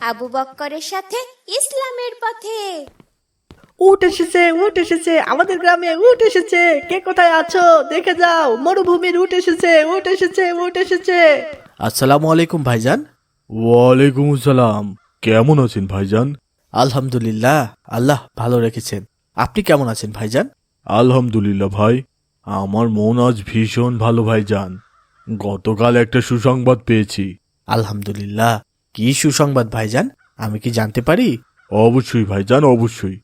আবু বক্করের সাথে ইসলামের পথে। উঠ এসেছে উঠ এসেছে আমাদের গ্রামে উঠ এসেছে। কে কোথায় আছো? দেখে যাও মরুভূমির উঠ এসেছে উঠ এসেছে উঠ এসেছে। আসসালামু আলাইকুম ভাইজান। ওয়ালাইকুম আসসালাম। কেমন আছেন ভাইজান? আলহামদুলিল্লাহ আল্লাহ ভালো রেখেছেন। আপনি কেমন আছেন ভাইজান? আলহামদুলিল্লাহ ভাই আমার মন আজ ভীষণ ভালো ভাইজান। গতকাল একটা সুসংবাদ পেয়েছি। আলহামদুলিল্লাহ কি সুসংবাদ ভাইজান? আমি কি জানতে পারি? অবশ্যই ভাইজান অবশ্যই।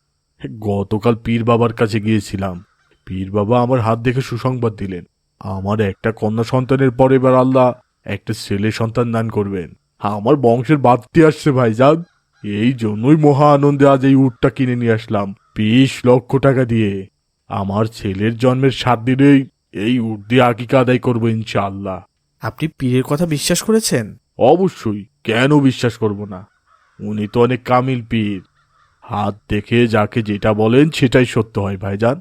গতকাল পীর বাবার কাছে গিয়েছিলাম। পীর বাবা আমার হাত দেখে সুসংবাদ দিলেন। আমার একটা কন্যা সন্তানের পর এবার আল্লাহ একটা ছেলে সন্তান দান করবেন। আমার বংশের বাড়তি আসছে ভাইজান। এই জন্যই মহা আনন্দে আজ এই উটটা কিনে নিয়ে আসলাম বিশ লক্ষ টাকা দিয়ে। আমার ছেলের জন্মের সাত দিনেই এই উট দিয়ে আকিকা আদায় করব ইনশাআল্লাহ। আপনি পীরের কথা বিশ্বাস করেছেন? অবশ্যই। কেন বিশ্বাস করব না? উনি তো অনেক কামিল পীর। হাত দেখে যাকে যেটা বলেন সেটাই সত্য হয়, ভাইজান।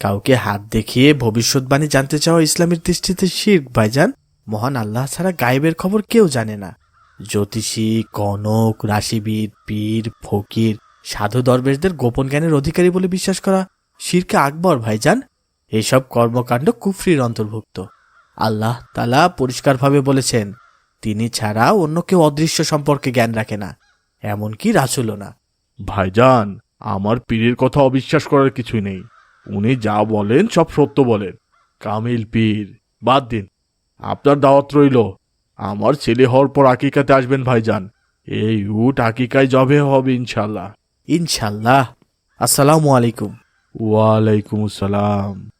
কাউকে হাত দেখিয়ে ভবিষ্যৎবাণী জানতে চাওয়া ইসলামের দৃষ্টিতে শির্ক, ভাইজান? মহান আল্লাহ ছাড়া গায়েবের খবর কেউ জানে না। জ্যোতিষী, কনক, রাশিবিদ, পীর, ফকির, সাধু দরবেশদের গোপন জ্ঞানের অধিকারী বলে বিশ্বাস করা শিরকে আকবর, ভাইজান? এসব কর্মকাণ্ড কুফরির অন্তর্ভুক্ত। আল্লাহ তালা পরিষ্কারভাবে বলেছেন তিনি ছাড়া অন্য কেউ অদৃশ্য সম্পর্কে জ্ঞান রাখে না এমনকি রাসুলও না। ভাইজান আমার পীরের কথা অবিশ্বাস করার কিছুই নেই। উনি যা বলেন সব সত্য বলেন। কামিল পীর বাদ দিন। আপনার দাওয়াত রইল। আমার ছেলে হওয়ার পর আকিকাতে আসবেন ভাইজান। এই উট আকিকায় জবে হবে ইনশাল্লাহ ইনশাল্লাহ আসসালামু আলাইকুম। ওয়ালাইকুম আসসালাম।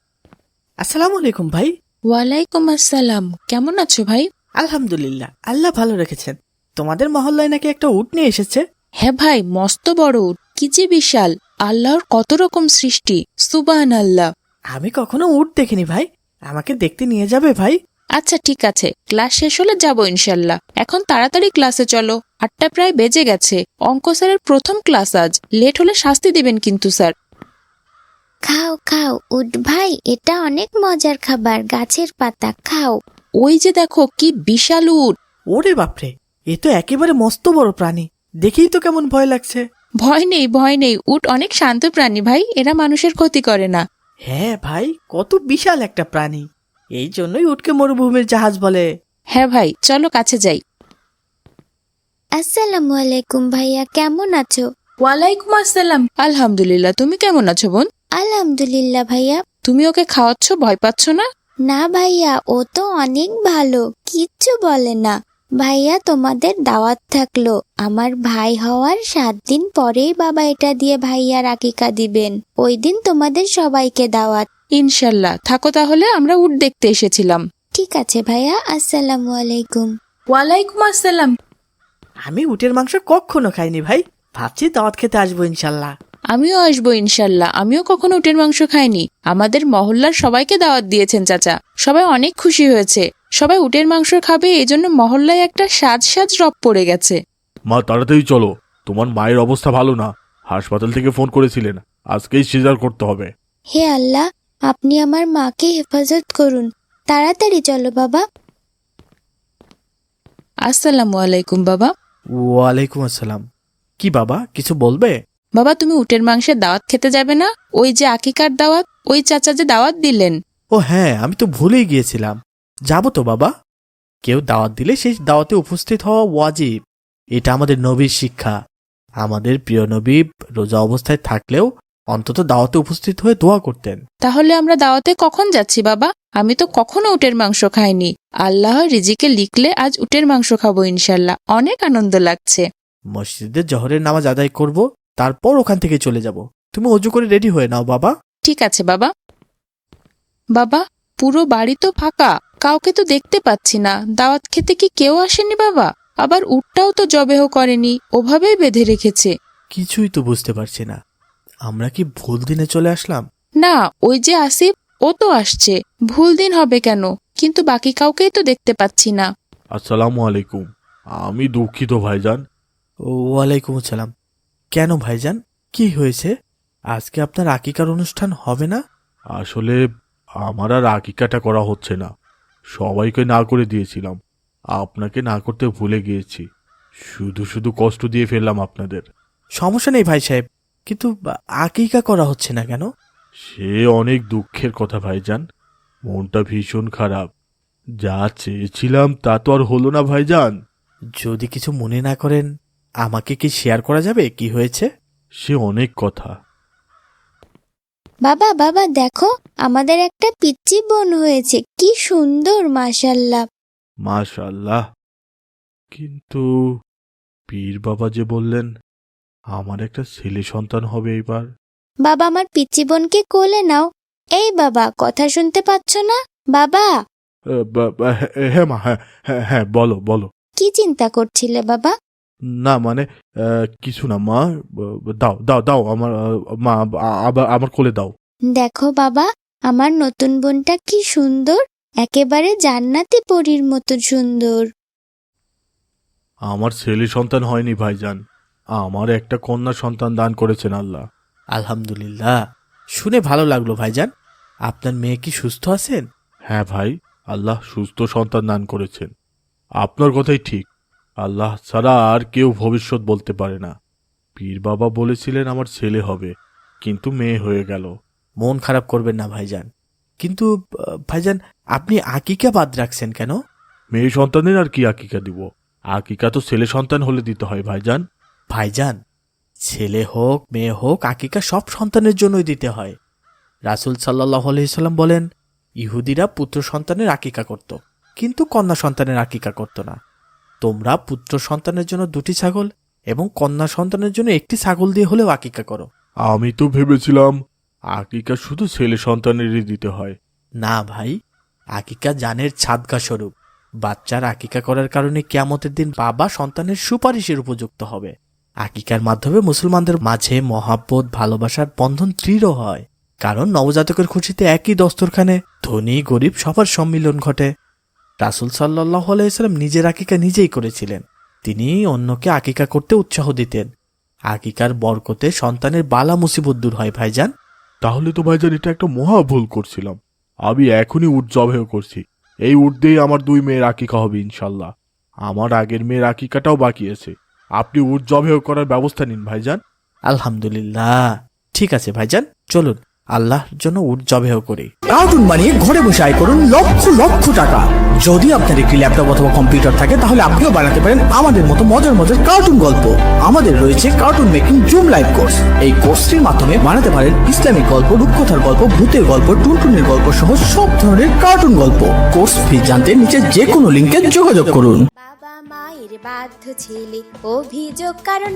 আসসালামু আলাইকুম ভাই। ওয়ালাইকুম আসসালাম। কেমন আছো ভাই? আলহামদুলিল্লাহ আল্লাহ ভালো রেখেছেন। তোমাদের মহল্লায় নাকি একটা উট নিয়ে এসেছে? হ্যাঁ ভাই মস্ত বড় উট। কি যে বিশাল। আল্লাহর কত রকম সৃষ্টি। সুবাহান আল্লাহ আমি কখনো উট দেখিনি ভাই। আমাকে দেখতে নিয়ে যাবে ভাই। আচ্ছা ঠিক আছে। ক্লাস শেষ হলে যাব ইনশাল্লাহ। এখন তাড়াতাড়ি ক্লাসে চলো। আটটা প্রায় বেজে গেছে। অঙ্ক স্যারের প্রথম ক্লাস আজ। লেট হলে শাস্তি দিবেন কিন্তু স্যার। খাও খাও। উঠ ভাই এটা অনেক মজার খাবার। গাছের পাতা খাও। ওই যে দেখো কি বিশাল উট। ওরে বাপরে এ তো একেবারে মস্ত বড় প্রাণী। দেখেই তো কেমন ভয় লাগছে। ভয় নেই ভয় নেই। উট অনেক শান্ত প্রাণী ভাই এরা মানুষের ক্ষতি করে না। হ্যাঁ ভাই কত বিশাল একটা প্রাণী। এই জন্যই উটকে মরুভূমির জাহাজ বলে। হ্যাঁ ভাই চলো কাছে যাই। আসসালামু আলাইকুম ভাইয়া কেমন আছো? ওয়ালাইকুম আসসালাম। আলহামদুলিল্লাহ তুমি কেমন আছো বোন? আলহামদুলিল্লাহ ভাইয়া। তুমি ওকে খাওয়াচ্ছ ভয় পাচ্ছ না? না ভাইয়া ও তো অনেক ভালো কিচ্ছু বলে না। ভাইয়া তোমাদের দাওয়াত থাকল। আমার ভাই হওয়ার সাত দিন পরেই বাবা এটা দিয়ে ভাইয়া রাকিকা দিবেন। ওই দিন তোমাদের সবাইকে দাওয়াত। ইনশাল্লাহ। থাকো তাহলে আমরা উট দেখতে এসেছিলাম। ঠিক আছে ভাইয়া আসসালামু আলাইকুম। ওয়ালাইকুম আসসালাম। আমি উটের মাংস কখনো খাইনি ভাই। ভাবছি দাওয়াত খেতে আসব ইনশাল্লাহ। আমিও আসব ইনশাল্লাহ। আমিও কখনো উটের মাংস খাইনি। আমাদের মহল্লার সবাইকে দাওয়াত দিয়েছেন চাচা। সবাই অনেক খুশি হয়েছে। সবাই উটের মাংস খাবে এজন্য মহল্লায় একটা সাজ সাজ রব পড়ে গেছে। মা তাড়াতাড়ি চলো। তোমার মায়ের অবস্থা ভালো না। হাসপাতাল থেকে ফোন করেছিলেন। আজকেই সিজার করতে হবে। হে আল্লাহ আপনি আমার মাকে হেফাজত করুন। তাড়াতাড়ি চলো বাবা। আসসালামু আলাইকুম বাবা। ওয়ালাইকুম আসসালাম। কি বাবা কিছু বলবে? বাবা তুমি উটের মাংসের দাওয়াত খেতে যাবে না? ওই যে আকিকার দাওয়াত ওই চাচা যে দাওয়াত দিলেন। ও হ্যাঁ আমি তো ভুলেই গিয়েছিলাম। যাব তো বাবা। কেউ দাওয়াত দিলে সেই দাওয়াতে উপস্থিত হওয়া ওয়াজিব। এটা আমাদের নবীর শিক্ষা। আমাদের প্রিয় নবী রোজা অবস্থায় থাকলেও অন্তত দাওয়াতে উপস্থিত হয়ে দোয়া করতেন। তাহলে আমরা দাওয়াতে কখন যাচ্ছি বাবা? আমি তো কখনো উটের মাংস খাইনি। আল্লাহ রিজিকে লিখলে আজ উটের মাংস খাব ইনশাল্লাহ। অনেক আনন্দ লাগছে। মসজিদে জহরের নামাজ আদায় করব তারপর ওখান থেকে চলে যাব। তুমি অজু করে রেডি হয়ে নাও বাবা। ঠিক আছে বাবা। বাবা পুরো বাড়ি তো ফাঁকা। কাউকে তো দেখতে পাচ্ছি না। দাওয়াত খেতে কি কেউ আসেনি বাবা? আবার উটটাও তো জবেহ করেনি। ওভাবেই বেঁধে রেখেছে। কিছুই তো বুঝতে পারছি না। আমরা কি ভুল দিনে চলে আসলাম? না ওই যে আসিফ ও তো আসছে। ভুল দিন হবে কেন? কিন্তু বাকি কাউকেই তো দেখতে পাচ্ছি না। আসসালামু আলাইকুম। আমি দুঃখিত ভাইজান। ওয়ালাইকুম আসসালাম। কেন ভাইজান? কি হয়েছে? আজকে আপনার আকিকার অনুষ্ঠান হবে না? আসলে আমার আর আকিকাটা করা হচ্ছে না। সবাইকে না করে দিয়েছিলাম। আপনাকে না করতে ভুলে গিয়েছি। শুধু শুধু কষ্ট দিয়ে ফেললাম আপনাদের। সমস্যা নেই ভাই সাহেব। কিন্তু আকিকা করা হচ্ছে না কেন? সে অনেক দুঃখের কথা ভাইজান। মনটা ভীষণ খারাপ। যা চেয়েছিলাম তা তো আর হলো না ভাইজান। যদি কিছু মনে না করেন আমাকে কি শেয়ার করা যাবে? কি হয়েছে? সে অনেক কথা। বাবা বাবা দেখো আমাদের একটা পিচ্চি বোন হয়েছে। কি সুন্দর মাশাল্লাহ মাশাল্লাহ কিন্তু পীর বাবা যে বললেন আমার একটা ছেলে সন্তান হবে এবার। বাবা আমার পিচ্চি বোনকে কোলে নাও। এই বাবা কথা শুনতে পাচ্ছ না? বাবা! এ, বা- বা- হ্যাঁ হ্যাঁ, মা হ্যাঁ হ্যাঁ হ্যাঁ বলো বলো। কি চিন্তা করছিলে বাবা? না মানে আহ, কিছু না মা দাও দাও দাও আমার মা আবার আমার কোলে দাও। দেখো বাবা আমার নতুন বোনটা কি সুন্দর একেবারে জান্নাতি পরীর মতো সুন্দর। আমার ছেলে সন্তান হয়নি ভাইজান। আমার একটা কন্যা সন্তান দান করেছেন আল্লাহ। আলহামদুলিল্লাহ। শুনে ভালো লাগল ভাইজান। আপনার মেয়ে কি সুস্থ আছেন? হ্যাঁ ভাই আল্লাহ সুস্থ সন্তান দান করেছেন। আপনার কথাই ঠিক। আল্লাহ ছাড়া আর কেউ ভবিষ্যৎ বলতে পারে না। পীর বাবা বলেছিলেন আমার ছেলে হবে। কিন্তু মেয়ে হয়ে গেল। মন খারাপ করবেন না ভাইজান। কিন্তু আহ, ভাইজান আপনি আকিকা বাদ রাখছেন কেন? মেয়ে সন্তানের আর কি আকিকা দিব? আকিকা তো ছেলে সন্তান হলে দিতে হয় ভাইজান। ভাইজান ছেলে হোক মেয়ে হোক আকিকা সব সন্তানের জন্যই দিতে হয়। রাসুল সাল্লাহ আলহিসাল্লাম বলেন ইহুদিরা পুত্র সন্তানের আকিকা করত কিন্তু কন্যা সন্তানের আকিকা করত না। তোমরা পুত্র সন্তানের জন্য দুটি ছাগল এবং কন্যা সন্তানের জন্য একটি ছাগল দিয়ে হলেও আকিকা করো। আমি তো ভেবেছিলাম আকিকা শুধু ছেলে সন্তানেরই দিতে হয়। না ভাই আকিকা জানের ছাদকা স্বরূপ। বাচ্চার আকিকা করার কারণে কিয়ামতের দিন বাবা সন্তানের সুপারিশের উপযুক্ত হবে। আকিকার মাধ্যমে মুসলমানদের মাঝে মহাব্বত ভালোবাসার বন্ধন দৃঢ় হয়। কারণ নবজাতকের খুশিতে একই দস্তরখানে ধনী গরিব সবার সম্মিলন ঘটে। রাসুল সাল্লাহ আলাইসাল্লাম নিজের আকিকা নিজেই করেছিলেন। তিনি অন্যকে আকিকা করতে উৎসাহ দিতেন। আকিকার বরকতে সন্তানের বালা মুসিবত দূর হয় ভাইজান। তাহলে তো ভাইজান এটা একটা মহা ভুল করছিলাম। আমি এখনই উট জবেহ করছি। এই উট দিয়েই আমার দুই মেয়ের আকিকা হবে ইনশাল্লাহ আমার আগের মেয়ের আকিকাটাও বাকি আছে। আপনি উট জবেহ করার ব্যবস্থা নিন ভাইজান। আলহামদুলিল্লাহ। ঠিক আছে ভাইজান চলুন। আল্লাহর জন্য উঠ জবেহ করি কার্টুন বানিয়ে ঘরে বসে আয় করুন লক্ষ লক্ষ টাকা। যদি আপনার একটি ল্যাপটপ অথবা কম্পিউটার থাকে, তাহলে আপনিও বানাতে পারেন আমাদের মতো মজার মজার কার্টুন গল্প। আমাদের রয়েছে cartoon making zoom live course এই কোর্সটির মাধ্যমে বানাতে পারেন ইসলামিক গল্প, রূপকথার গল্প, ভূতের গল্প, টুনটুনের গল্প সহ সব ধরনের কার্টুন গল্প। কোর্স ফি জানতে নিচে যে কোনো লিঙ্কে যোগাযোগ করুন। মায়ের বাধ্য ছেলে অভিযোগ কারণ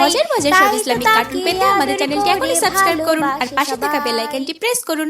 মজার মজার সব ইসলামিক কার্টুন পেতে আমাদের চ্যানেলটি এখনই সাবস্ক্রাইব করুন আর পাশে থাকা বেল আইকনটি প্রেস করুন।